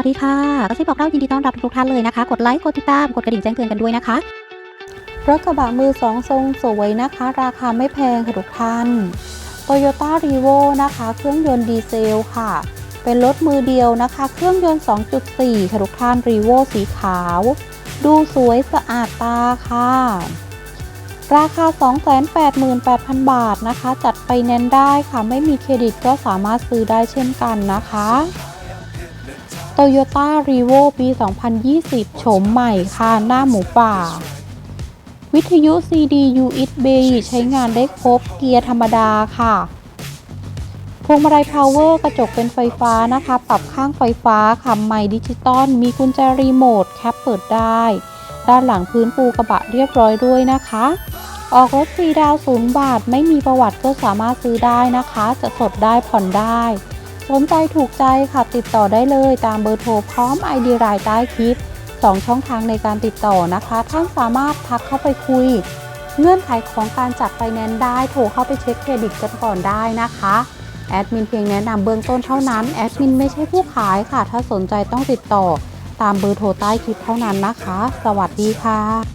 วัสดีค่ะกระซิบบอกเล่ายินดีต้อนรับทุกท่านเลยนะคะ กดไลค์ กดติดตาม กดกระดิ่งแจ้งเตือนกันด้วยนะคะ รถกระบะมือสองทรงสวยนะคะ ราคาไม่แพงค่ะทุกท่าน Toyota r e v o นะคะ เครื่องยนต์ดีเซลค่ะ เป็นรถมือเดียวนะคะ เครื่องยนต์ 2.4 ค่ะทุกท่าน r e v o สีขาว ดูสวยสะอาดตาค่ะ ราคา 288,000 บาทนะคะ จัดไปแนนได้ค่ะ ไม่มีเครดิตก็สามารถซื้อได้เช่นกันนะคะ Toyota r e v o ปี 2020 โฉมใหม่ค่ะหน้าหมูป่า วิทยุ CD USB ใช้งานได้ครบเกียร์ธรรมดาค่ะ พวงมาลัยพาวเวอร์กระจกเป็นไฟฟ้านะคะ ปรับข้างไฟฟ้าค่ะไมค์ดิจิตอล มีกุญแจรีโมทแคปเปิดได้ ด้านหลังพื้นปูกระบะเรียบร้อยด้วยนะคะออกรถฟรีดาวศูนย์บาท ไม่มีประวัติก็สามารถซื้อได้นะคะ จะสดได้ผ่อนได้ สนใจถูกใจค่ะติดต่อได้เลยตามเบอร์โทรพร้อม ID รายใต้คลิป 2 ช่องทางในการติดต่อนะคะ ท่านสามารถทักเข้าไปคุย เงื่อนไขของการจัดไฟแนนซ์ได้โทรเข้าไปเช็คเครดิตกันก่อนได้นะคะแอดมินเพียงแนะนำเบื้องต้นเท่านั้นแอดมินไม่ใช่ผู้ขายค่ะ ถ้าสนใจต้องติดต่อตามเบอร์โทรใต้คลิปเท่านั้นนะคะ สวัสดีค่ะ